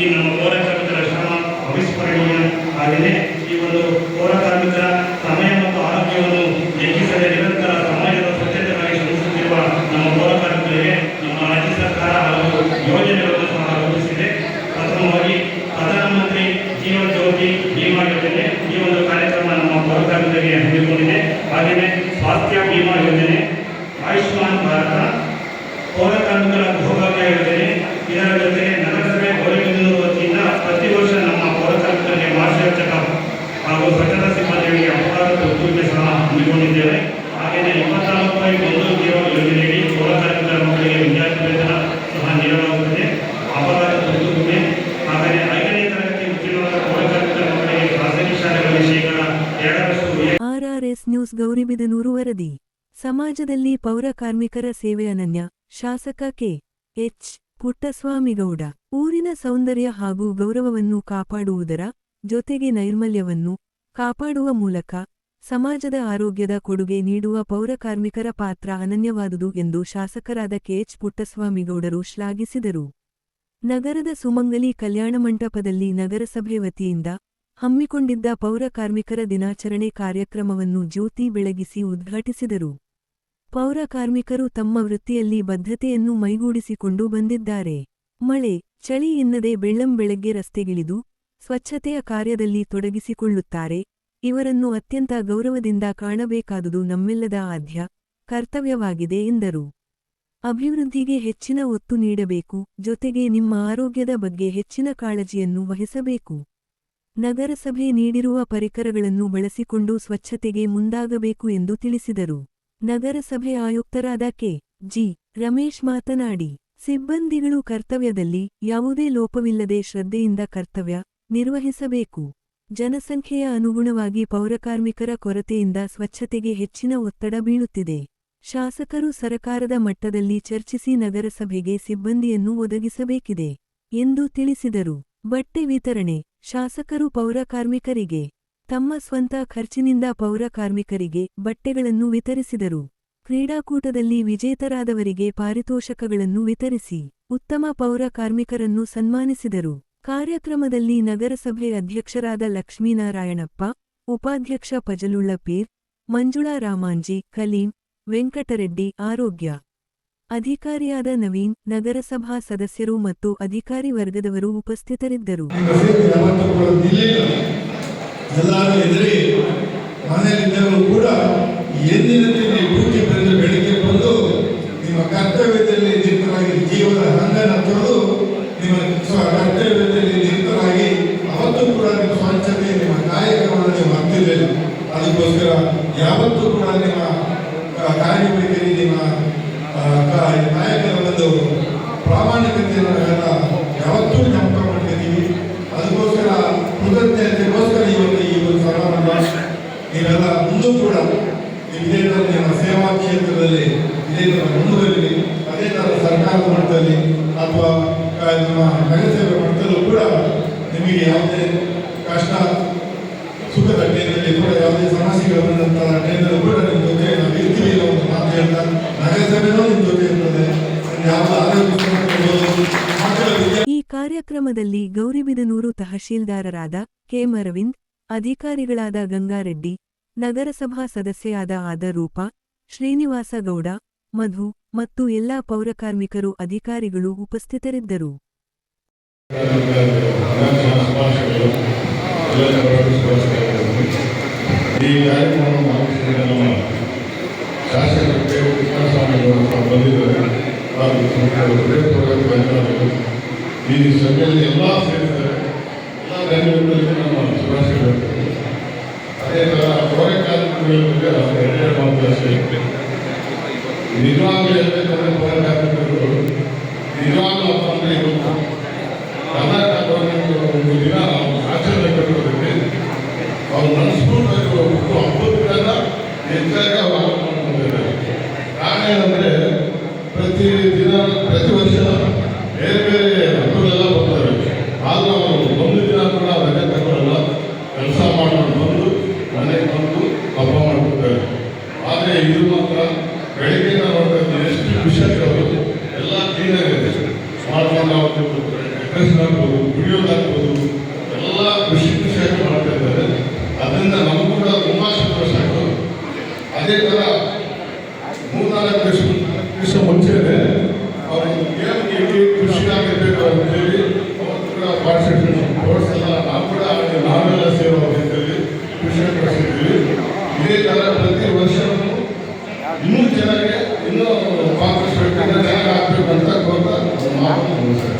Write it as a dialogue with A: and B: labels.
A: y no ಸಮಾಜದಲ್ಲಿ ಪೌರ ಕಾರ್ಮಿಕರ ಸೇವೆ ಅನನ್ಯ. ಶಾಸಕ ಕೆ. ಎಚ್. ಪುಟ್ಟಸ್ವಾಮಿಗೌಡ. ಊರಿನ ಸೌಂದರ್ಯ ಹಾಗೂ ಗೌರವವನ್ನು ಕಾಪಾಡುವುದರ ಜೊತೆಗೆ ನೈರ್ಮಲ್ಯವನ್ನು ಕಾಪಾಡುವ ಮೂಲಕ ಸಮಾಜದ ಆರೋಗ್ಯದ ಕೊಡುಗೆ ನೀಡುವ ಪೌರ ಕಾರ್ಮಿಕರ ಪಾತ್ರ ಅನನ್ಯವಾದುದು ಎಂದು ಶಾಸಕರಾದ ಕೆಎಚ್ ಪುಟ್ಟಸ್ವಾಮಿಗೌಡರು ಶ್ಲಾಘಿಸಿದರು. ನಗರದ ಸುಮಂಗಲಿ ಕಲ್ಯಾಣ ಮಂಟಪದಲ್ಲಿ ನಗರಸಭೆ ವತಿಯಿಂದ ಹಮ್ಮಿಕೊಂಡಿದ್ದ ಪೌರ ಕಾರ್ಮಿಕರ ದಿನಾಚರಣೆ ಕಾರ್ಯಕ್ರಮವನ್ನು ಜ್ಯೋತಿ ಬೆಳಗಿಸಿ ಉದ್ಘಾಟಿಸಿದರು. ಪೌರ ಕಾರ್ಮಿಕರು ತಮ್ಮ ವೃತ್ತಿಯಲ್ಲಿ ಬದ್ಧತೆಯನ್ನು ಮೈಗೂಡಿಸಿಕೊಂಡು ಬಂದಿದ್ದಾರೆ. ಮಳೆ, ಚಳಿ ಎನ್ನದೆ ಬೆಳ್ಳಂ ಬೆಳಗ್ಗೆ ರಸ್ತೆಗಿಳಿದು ಸ್ವಚ್ಛತೆಯ ಕಾರ್ಯದಲ್ಲಿ ತೊಡಗಿಸಿಕೊಳ್ಳುತ್ತಾರೆ. ಇವರನ್ನು ಅತ್ಯಂತ ಗೌರವದಿಂದ ಕಾಣಬೇಕಾದುದು ನಮ್ಮೆಲ್ಲದ ಆದ್ಯ, ಕರ್ತವ್ಯವಾಗಿದೆ ಎಂದರು. ಅಭಿವೃದ್ಧಿಗೆ ಹೆಚ್ಚಿನ ಒತ್ತು ನೀಡಬೇಕು, ಜೊತೆಗೆ ನಿಮ್ಮ ಆರೋಗ್ಯದ ಬಗ್ಗೆ ಹೆಚ್ಚಿನ ಕಾಳಜಿಯನ್ನು ವಹಿಸಬೇಕು. ನಗರಸಭೆ ನೀಡಿರುವ ಪರಿಕರಗಳನ್ನು ಬಳಸಿಕೊಂಡು ಸ್ವಚ್ಛತೆಗೆ ಮುಂದಾಗಬೇಕು ಎಂದು ತಿಳಿಸಿದರು. ನಗರಸಭೆ ಆಯುಕ್ತರಾದ ಕೆ. ಜಿ. ರಮೇಶ್ ಮಾತನಾಡಿ, ಸಿಬ್ಬಂದಿಗಳು ಕರ್ತವ್ಯದಲ್ಲಿ ಯಾವುದೇ ಲೋಪವಿಲ್ಲದೆ ಶ್ರದ್ಧೆಯಿಂದ ಕರ್ತವ್ಯ ನಿರ್ವಹಿಸಬೇಕು. ಜನಸಂಖ್ಯೆಯ ಅನುಗುಣವಾಗಿ ಪೌರಕಾರ್ಮಿಕರ ಕೊರತೆಯಿಂದ ಸ್ವಚ್ಛತೆಗೆ ಹೆಚ್ಚಿನ ಒತ್ತಡ ಬೀಳುತ್ತಿದೆ. ಶಾಸಕರು ಸರಕಾರದ ಮಟ್ಟದಲ್ಲಿ ಚರ್ಚಿಸಿ ನಗರಸಭೆಗೆ ಸಿಬ್ಬಂದಿಯನ್ನು ಒದಗಿಸಬೇಕಿದೆ ಎಂದು ತಿಳಿಸಿದರು. ಬಟ್ಟೆ ವಿತರಣೆ, ಶಾಸಕರು ಪೌರ ಕಾರ್ಮಿಕರಿಗೆ ತಮ್ಮ ಸ್ವಂತ ಖರ್ಚಿನಿಂದ ಪೌರ ಕಾರ್ಮಿಕರಿಗೆ ಬಟ್ಟೆಗಳನ್ನು ವಿತರಿಸಿದರು. ಕ್ರೀಡಾಕೂಟದಲ್ಲಿ ವಿಜೇತರಾದವರಿಗೆ ಪಾರಿತೋಷಕಗಳನ್ನು ವಿತರಿಸಿ ಉತ್ತಮ ಪೌರ ಕಾರ್ಮಿಕರನ್ನು ಸನ್ಮಾನಿಸಿದರು. ಕಾರ್ಯಕ್ರಮದಲ್ಲಿ ನಗರಸಭೆ ಅಧ್ಯಕ್ಷರಾದ ಲಕ್ಷ್ಮೀನಾರಾಯಣಪ್ಪ, ಉಪಾಧ್ಯಕ್ಷ ಪಜಲುಳ್ಳ ಪೀರ್ ಮಂಜುಳಾ ರಾಮಾಂಜಿ, ಕಲೀಂ, ವೆಂಕಟರೆಡ್ಡಿ ಆರೋಗ್ಯ. ಅಧಿಕಾರಿಯಾದ ನವೀನ್, ನಗರಸಭಾ ಸದಸ್ಯರು ಮತ್ತು ಅಧಿಕಾರಿ ವರ್ಗದವರು ಉಪಸ್ಥಿತರಿದ್ದರು
B: ನಿಮ್ಮ ಸೇವೆ ಯಾವತ್ತೂ ಕೂಡ ನಿಲ್ಲಿಲ್ಲ ಎಲ್ಲರೂ ಎದುರಿ ಮನೆಯಲ್ಲಿದ್ದರೂ ಕೂಡ ಎಂದಿನಂತೆ ನೀವು ಡ್ಯೂಟಿ ಬಂದು ಬೆಳಿಗ್ಗೆ ಬಂದು ನಿಮ್ಮ ಕರ್ತವ್ಯದಲ್ಲಿ ನಿರತರಾಗಿ ಜೀವದ ಹಂಗನ ತೊಳೆದು ನಿಮ್ಮ ಕರ್ತವ್ಯದಲ್ಲಿ ನಿರತರಾಗಿ ಅವತ್ತು ಕೂಡ ನಿಮ್ಮ ಸ್ವಚ್ಛತೆ, ನಿಮ್ಮ ಕಾಯಕವನ್ನು ನೀವು ಅದಕ್ಕೋಸ್ಕರ ಯಾವತ್ತೂ ಕೂಡ ನಿಮ್ಮ ಕಾರ್ಯವೈಖರಿ ನಿಮ್ಮ ನಾಯಕರ ಒಂದು ಪ್ರಾಮಾಣಿಕತೆಯನ್ನು ನಾವೆಲ್ಲ ಯಾವತ್ತೂ ಜ್ಞಾಪಕ ಮಾಡ್ತಿದ್ದೀವಿ ಅದಕ್ಕೋಸ್ಕರ ಕೃತಜ್ಞತೆಗೋಸ್ಕರ ಇವತ್ತು ಈ ಒಂದು ಸಮಾರಂಭ ನೀವೆಲ್ಲ ಮುಂದೂ ಕೂಡ ಇದೇ ಥರ ನಿಮ್ಮ ಸೇವಾ ಕ್ಷೇತ್ರದಲ್ಲಿ ಇದೇ ಥರ ಮುಂದುವರಿಲಿ, ಅದೇ ಥರ ಸರ್ಕಾರದ ಮಟ್ಟದಲ್ಲಿ ಅಥವಾ ನಮ್ಮ ನಗರಸಭೆ ಮಟ್ಟದಲ್ಲೂ ಕೂಡ ನಿಮಗೆ ಯಾವುದೇ ಕಷ್ಟ, ಸುಖದ ಟೈಮಲ್ಲಿ ಕೂಡ ಯಾವುದೇ ಸಮಸ್ಯೆಗಳು ಬಂದಂತಹ ಟೈಮಲ್ಲಿ ಕೂಡ ನಿಮ್ಮ ಜೊತೆ ನಾವು ಇರ್ತೀವಿ ಅನ್ನೋ ಒಂದು ಮಾತು ಹೇಳ್ತಾ ನಗರಸಭೆನೂ ನಿಮ್ಮ ಜೊತೆ ಇರ್ತದೆ. ಯಾವ ಆರೋಗ್ಯ
A: ಈ ಕಾರ್ಯಕ್ರಮದಲ್ಲಿ ಗೌರಿಬಿದನೂರು ತಹಶೀಲ್ದಾರರಾದ ಕೆಎಂ ಅರವಿಂದ್ ಅಧಿಕಾರಿಗಳಾದ ಗಂಗಾರೆಡ್ಡಿ, ನಗರಸಭಾ ಸದಸ್ಯೆಯಾದ ಆದ ರೂಪ ಶ್ರೀನಿವಾಸಗೌಡ ಮಧು ಮತ್ತು ಎಲ್ಲಾ ಪೌರಕಾರ್ಮಿಕರು ಅಧಿಕಾರಿಗಳು ಉಪಸ್ಥಿತರಿದ್ದರು.
C: ಈ ಸಭೆಯಲ್ಲಿ ಎಲ್ಲ ಅದೇ ಥರ ಪೌರ ಕಾರ್ಮಿಕರ ಬಗ್ಗೆ ನಾವು ಎರಡೆರಡು ಮಾತು ಅಷ್ಟೇ ನಿಜವಾಗ್ಲೂ ಹೇಳ್ಬೇಕಂದ್ರೆ ಪೌರ ಕಾರ್ಮಿಕರು ನಿಜವಾಗ್ಲೂ ಅಪ್ಪ ಅಂದರೆ ಇವತ್ತು ಕರ್ನಾಟಕ ಗೌರ್ಮೆಂಟ್ ಒಂದು ದಿನ ಆಚರಣೆ ಕಟ್ಟೋದಕ್ಕೆ ಅವ್ರು ನಡೆಸ್ಕೊಂಡು ಒಬ್ಬರು ಹಬ್ಬದ ಹೆಚ್ಚಾಗಿ ಅವ್ರು ಆರಂಭ ಮಾಡ್ಕೊಂಡಿದ್ದಾರೆ ಕಾರಣ ಏನಂದ್ರೆ ಪ್ರತಿ ದಿನ ಪ್ರತಿ ವರ್ಷ ಬೇರೆ ಬೇರೆ ಹಬ್ಬಗಳೆಲ್ಲ ಬರ್ತಾರೆ ಆದ್ರೂ ಅವರು ಇದು ಮಾತ್ರ ಬೆಳಿಗ್ಗೆ ನಾವು ಎಷ್ಟು ಖುಷಿಯಾಗಿರೋದು. ಎಲ್ಲ ಕ್ಲೀನಾಗಿದೆ ಮಾಡ್ಕೊಂಡು ಆಗ್ಬೋದು ಡೆಕೋರೇಷನ್ ಆಗ್ಬೋದು. ಕುಡಿಯೋದಾಗ್ಬೋದು ಎಲ್ಲ ಖುಷಿ ಖುಷಿಯಾಗಿ ಮಾಡ್ತಾ ಇದ್ದಾರೆ. ಅದರಿಂದ ನಮಗೂ ಕೂಡ ತುಂಬ ಸಂತೋಷ ಆಯಿತು ಅದೇ ಥರ ಮೂರ್ನಾಲ್ಕು ದಿವಸ ವರ್ಷ Amen.